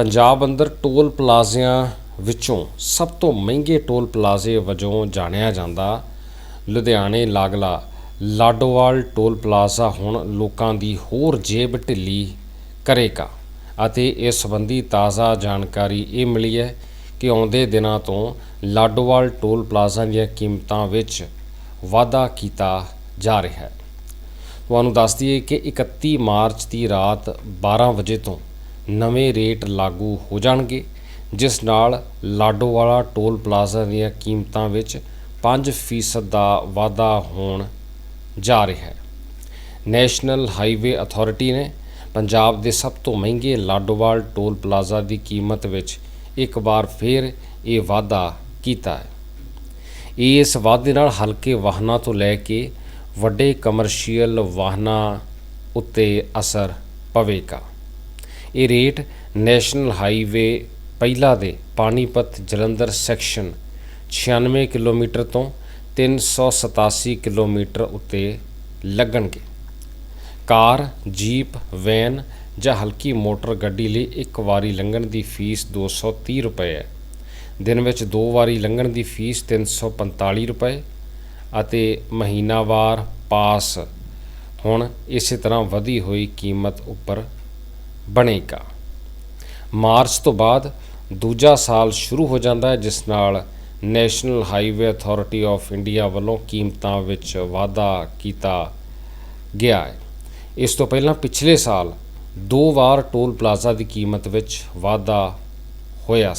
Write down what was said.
ਪੰਜਾਬ ਅੰਦਰ ਟੋਲ ਪਲਾਜ਼ਿਆਂ ਵਿੱਚੋਂ ਸਭ ਤੋਂ ਮਹਿੰਗੇ ਟੋਲ ਪਲਾਜ਼ੇ ਵਜੋਂ ਜਾਣਿਆ ਜਾਂਦਾ। ਲੁਧਿਆਣੇ ਲਾਗਲਾ ਲਾਡੋਵਾਲ ਟੋਲ ਪਲਾਜ਼ਾ ਹੁਣ ਲੋਕਾਂ ਦੀ ਹੋਰ ਜੇਬ ਢਿੱਲੀ ਕਰੇਗਾ ਅਤੇ ਇਸ ਸੰਬੰਧੀ ਤਾਜ਼ਾ ਜਾਣਕਾਰੀ ਇਹ ਮਿਲੀ ਹੈ ਕਿ ਆਉਂਦੇ ਦਿਨਾਂ ਤੋਂ ਲਾਡੋਵਾਲ ਟੋਲ ਪਲਾਜ਼ਾ ਦੀਆਂ ਕੀਮਤਾਂ ਵਿੱਚ ਵਾਧਾ ਕੀਤਾ ਜਾ ਰਿਹਾ ਹੈ। ਤੁਹਾਨੂੰ ਦੱਸ ਦਈਏ ਕਿ 31 ਮਾਰਚ ਦੀ ਰਾਤ 12 ਵਜੇ ਤੋਂ ਨਵੇਂ ਰੇਟ ਲਾਗੂ ਹੋ ਜਾਣਗੇ, ਜਿਸ ਨਾਲ ਲਾਡੋਵਾਲਾ ਟੋਲ ਪਲਾਜ਼ਾ ਦੀਆਂ ਕੀਮਤਾਂ ਵਿੱਚ 5% ਦਾ ਵਾਧਾ ਹੋਣ ਜਾ ਰਿਹਾ ਹੈ। ਨੈਸ਼ਨਲ ਹਾਈਵੇ ਅਥਾਰਟੀ ਨੇ ਪੰਜਾਬ ਦੇ ਸਭ ਤੋਂ ਮਹਿੰਗੇ ਲਾਡੋਵਾਲ ਟੋਲ ਪਲਾਜ਼ਾ ਦੀ ਕੀਮਤ ਵਿੱਚ ਇੱਕ ਵਾਰ ਫਿਰ ਇਹ ਵਾਧਾ ਕੀਤਾ ਹੈ। ਇਸ ਵਾਧੇ ਨਾਲ ਹਲਕੇ ਵਾਹਨਾਂ ਤੋਂ ਲੈ ਕੇ ਵੱਡੇ ਕਮਰਸ਼ੀਅਲ ਵਾਹਨਾਂ ਉੱਤੇ ਅਸਰ ਪਵੇਗਾ। ਇਹ ਰੇਟ ਨੈਸ਼ਨਲ ਹਾਈਵੇ ਪਹਿਲਾ ਦੇ ਪਾਣੀਪਤ ਜਲੰਧਰ ਸੈਕਸ਼ਨ 96 ਕਿਲੋਮੀਟਰ ਤੋਂ 387 ਕਿਲੋਮੀਟਰ ਉੱਤੇ ਲੱਗਣਗੇ। ਕਾਰ, ਜੀਪ, ਵੈਨ ਜਾਂ ਹਲਕੀ ਮੋਟਰ ਗੱਡੀ ਲਈ ਇੱਕ ਵਾਰੀ ਲੰਘਣ ਦੀ ਫੀਸ 230 ਰੁਪਏ ਹੈ। ਦਿਨ ਵਿੱਚ ਦੋ ਵਾਰੀ ਲੰਘਣ ਦੀ ਫੀਸ 345 ਰੁਪਏ ਅਤੇ ਮਹੀਨਾਵਾਰ ਪਾਸ। ਹੁਣ ਇਸੇ ਤਰ੍ਹਾਂ ਵਧੀ ਹੋਈ ਕੀਮਤ ਉੱਪਰ ਬਣੇਗਾ। ਮਾਰਚ ਤੋਂ ਬਾਅਦ ਦੂਜਾ ਸਾਲ ਸ਼ੁਰੂ ਹੋ ਜਾਂਦਾ ਹੈ, ਜਿਸ ਨਾਲ national highway authority of India ਵੱਲੋਂ ਕੀਮਤਾਂ ਵਿੱਚ ਵਾਧਾ ਕੀਤਾ ਗਿਆ ਹੈ। ਇਸ ਤੋਂ ਪਹਿਲਾਂ ਪਿਛਲੇ ਸਾਲ ਦੋ ਵਾਰ ਟੋਲ ਪਲਾਜ਼ਾ ਦੀ ਕੀਮਤ ਵਿੱਚ ਵਾਧਾ ਹੋਇਆ ਸੀ